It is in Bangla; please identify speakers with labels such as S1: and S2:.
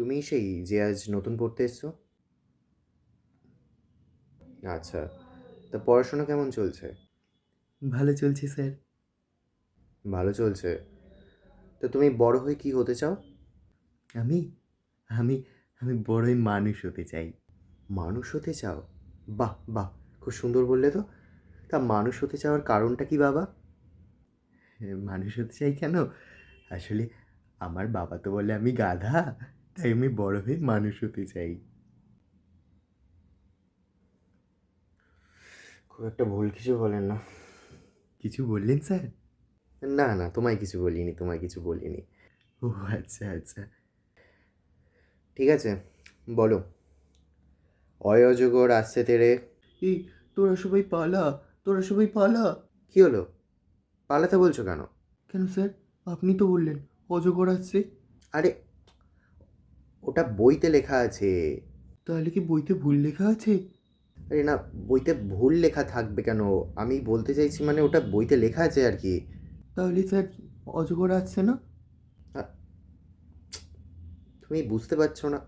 S1: তুমি সেই যে আজ নতুন পড়তে এসছো? আচ্ছা তা পড়াশোনা কেমন চলছে?
S2: ভালো চলছে স্যার।
S1: ভালো চলছে। তো তুমি বড় হয়ে কি হতে চাও?
S2: আমি? আমি আমি বড়ই মানুষ হতে চাই।
S1: মানুষ হতে চাও? বাহ বাহ খুব সুন্দর বললে তো। তা মানুষ হতে চাওয়ার কারণটা কি বাবা?
S2: হ্যাঁ, মানুষ হতে চাই কেন? আসলে আমার বাবা তো বলে আমি গাধা। তাই আমি বড় হয়ে মানুষ হতে চাই।
S1: খুব একটা ভুল কিছু বলেন না।
S2: কিছু বললেন স্যার?
S1: না না তোমায় কিছু বলিনি তোমায় কিছু বলিনি।
S2: ও আচ্ছা আচ্ছা।
S1: ঠিক আছে বলো। অয় অজগর আসছে তেরে।
S2: এই তোরা সবাই পালা তোরা সবাই পালা।
S1: কি হলো? পালাতে বলছো কেন?
S2: কেন স্যার? আপনি তো বললেন অজগর আসছে।
S1: আরে ওটা বইতে লেখা আছে।
S2: তাহলে কি বইতে ভুল লেখা আছে?
S1: আরে না বইতে ভুল লেখা থাকবে কেন? আমি বলতে চাইছি মানে ওটা বইতে লেখা আছে আর কি।
S2: তাহলে স্যার অজগর আসছে না?
S1: তুমি বুঝতে পারছ না।